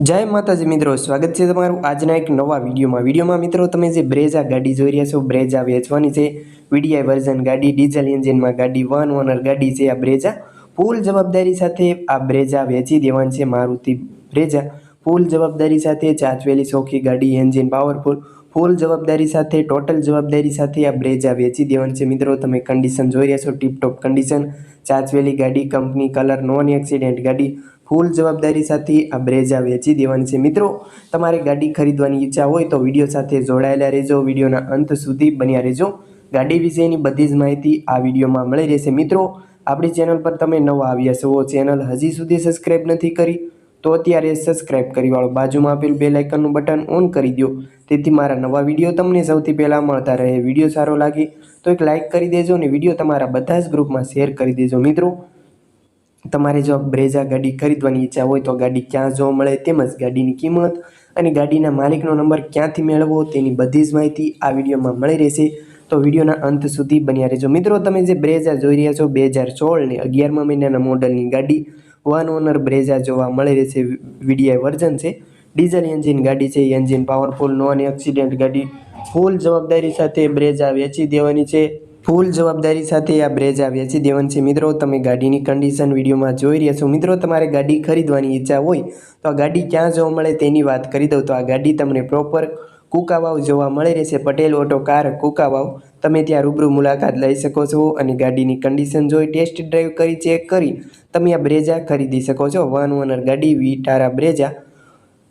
જય માતાજી મિત્રો, સ્વાગત છે તમારું આજના એક નવા વિડીયોમાં. વિડીયોમાં મિત્રો, તમે જે બ્રેઝા ગાડી જોઈ રહ્યા છો, બ્રેઝા વેચવાની છે, વીડીઆઈ વર્ઝન ગાડી, ડીઝલ એન્જિનમાં ગાડી, વન ઓનર ગાડી છે આ બ્રેઝા. ફૂલ જવાબદારી સાથે આ બ્રેઝા વેચી દેવાની છે મારુતિ બ્રેઝા. ફૂલ જવાબદારી સાથે ચાચવેલી સોખી ગાડી, એન્જિન પાવરફુલ. ફૂલ જવાબદારી સાથે, ટોટલ જવાબદારી સાથે આ બ્રેઝા વેચી દેવાની છે મિત્રો. તમે કન્ડિશન જોઈ રહ્યા છો ટીપટોપ કન્ડિશન ચાચવેલી ગાડી, કંપની કલર નોન એક્સિડેન્ટ ગાડી. ફૂલ જવાબદારી સાથે આ બ્રેઝા વેચી દેવાની છે. મિત્રો, તમારે ગાડી ખરીદવાની ઈચ્છા હોય તો વીડિયો સાથે જોડાયેલા રહેજો. વિડીયોના અંત સુધી બન્યા રહેજો. ગાડી વિશેની બધી જ માહિતી આ વિડીયોમાં મળી રહેશે. મિત્રો, આપણી ચેનલ પર તમે નવા આવ્યા છો, ચેનલ હજી સુધી સબસ્ક્રાઈબ નથી કરી, તો અત્યારે સબસ્ક્રાઈબ કરી વાળો બાજુમાં આપેલ બે લાઇકનનું બટન ઓન કરી દો. તેથી મારા નવા વીડિયો તમને સૌથી પહેલાં મળતા રહે. વીડિયો સારો લાગે તો એક લાઇક કરી દેજો અને વીડિયો તમારા બધા જ ગ્રુપમાં શેર કરી દેજો. મિત્રો તમારે જો બ્રેઝા ગાડી ખરીદવાની ઈચ્છા હોય તો ગાડી ક્યાં જોવા મળે તેમજ ગાડીની કિંમત અને ગાડીના માલિકનો નંબર ક્યાંથી મેળવવો તેની બધી જ માહિતી આ વિડીયોમાં મળી રહેશે. તો વિડીયોના અંત સુધી બન્યા રહેજો. મિત્રો, તમે જે બ્રેઝા જોઈ રહ્યા છો બે હજાર સોળને અગિયારમા મહિનાના મોડલની ગાડી, વન ઓનર બ્રેઝા જોવા મળી રહેશે. વીડીઆઈ વર્ઝન છે. ડીઝલ એન્જિન ગાડી છે. એન્જિન પાવરફુલ, નોન એક્સિડન્ટ ગાડી, ફૂલ જવાબદારી સાથે બ્રેઝા વેચી દેવાની છે. ફૂલ જવાબદારી સાથે આ બ્રેજ આવ્યા છે. દેવનસિંહ મિત્રો, તમે ગાડીની કન્ડિશન વિડીયોમાં જોઈ રહ્યા છો. મિત્રો, તમારે ગાડી ખરીદવાની ઈચ્છા હોય તો આ ગાડી ક્યાં જોવા મળે તેની વાત કરી દઉં. તો આ ગાડી તમને પ્રોપર કુકાવાવ જોવા મળી રહેશે. Patel auto car Kukavav. તમે ત્યાં રૂબરૂ મુલાકાત લઈ શકો છો અને ગાડીની કન્ડિશન જોઈ ટેસ્ટ ડ્રાઈવ કરી ચેક કરી. તમે આ બ્રેજા ખરીદી શકો છો. વન ઓનર ગાડી વીટારા બ્રેઝા.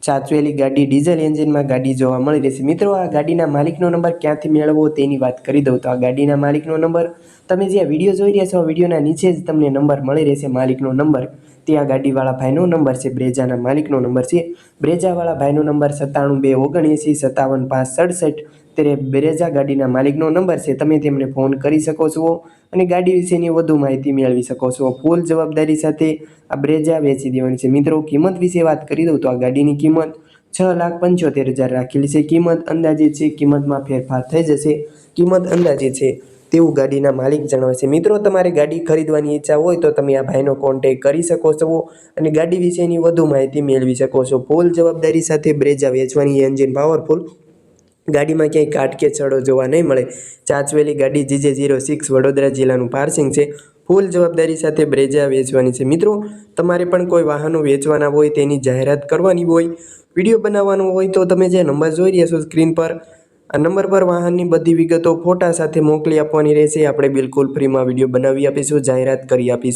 સાચવેલી ગાડી ડીઝલ એન્જિનમાં ગાડી જોવા મળી રહેશે. મિત્રો, આ ગાડીના માલિકનો નંબર ક્યાંથી મેળવવો તેની વાત કરી દઉં તો આ ગાડીના માલિકનો નંબર તમે જે વીડિયો જોઈ રહ્યા છો વિડીયોના નીચે જ તમને નંબર મળી રહેશે માલિકનો નંબર. ત્યાં ગાડીવાળા ભાઈનો નંબર છે, બ્રેજાના માલિકનો નંબર છે. બ્રેજાવાળા ભાઈનો નંબર સત્તાણું બે ઓગણએંસી સત્તાવન પાંચ સડસઠ ત્યારે બ્રેજા ગાડીના માલિકનો નંબર છે, તમે તેમને ફોન કરી શકો છો અને ગાડી વિશેની વધુ માહિતી મેળવી શકો છો. ફૂલ જવાબદારી સાથે આ બ્રેજા વેચી દેવાની છે. મિત્રો, કિંમત વિશે વાત કરી દઉં તો આ ગાડીની કિંમત છ લાખ પંચોતેર હજાર રાખેલી છે. કિંમત અંદાજે છે, કિંમતમાં ફેરફાર થઈ જશે. કિંમત અંદાજે છે તેવું ગાડીના માલિક જણાવે છે. મિત્રો, તમારે ગાડી ખરીદવાની ઈચ્છા હોય તો તમે આ ભાઈનો કોન્ટેક કરી શકો છો અને ગાડી વિશેની વધુ માહિતી મેળવી શકો છો. ફૂલ જવાબદારી સાથે બ્રેજા વેચવાની એન્જિન પાવરફુલ ગાડીમાં ક્યાંય કાટ કે છડો જોવા નહીં મળે. ચાચવેલી ગાડી જીજે ઝીરો સિક્સ વડોદરા જિલ્લાનું પાર્સિંગ છે. ફૂલ જવાબદારી સાથે બ્રેજા વેચવાની છે. મિત્રો, તમારે પણ કોઈ વાહનો વેચવાના હોય તેની જાહેરાત કરવાની હોય, વીડિયો બનાવવાનો હોય તો તમે જે નંબર જોઈ રહ્યા છો સ્ક્રીન પર આ નંબર પર વાહનની બધી વિગતો ફોટા સાથે મોકલી આપવાની રહેશે. આપણે બિલકુલ ફ્રીમાં વીડિયો બનાવી આપીશું, જાહેરાત કરી આપીશું.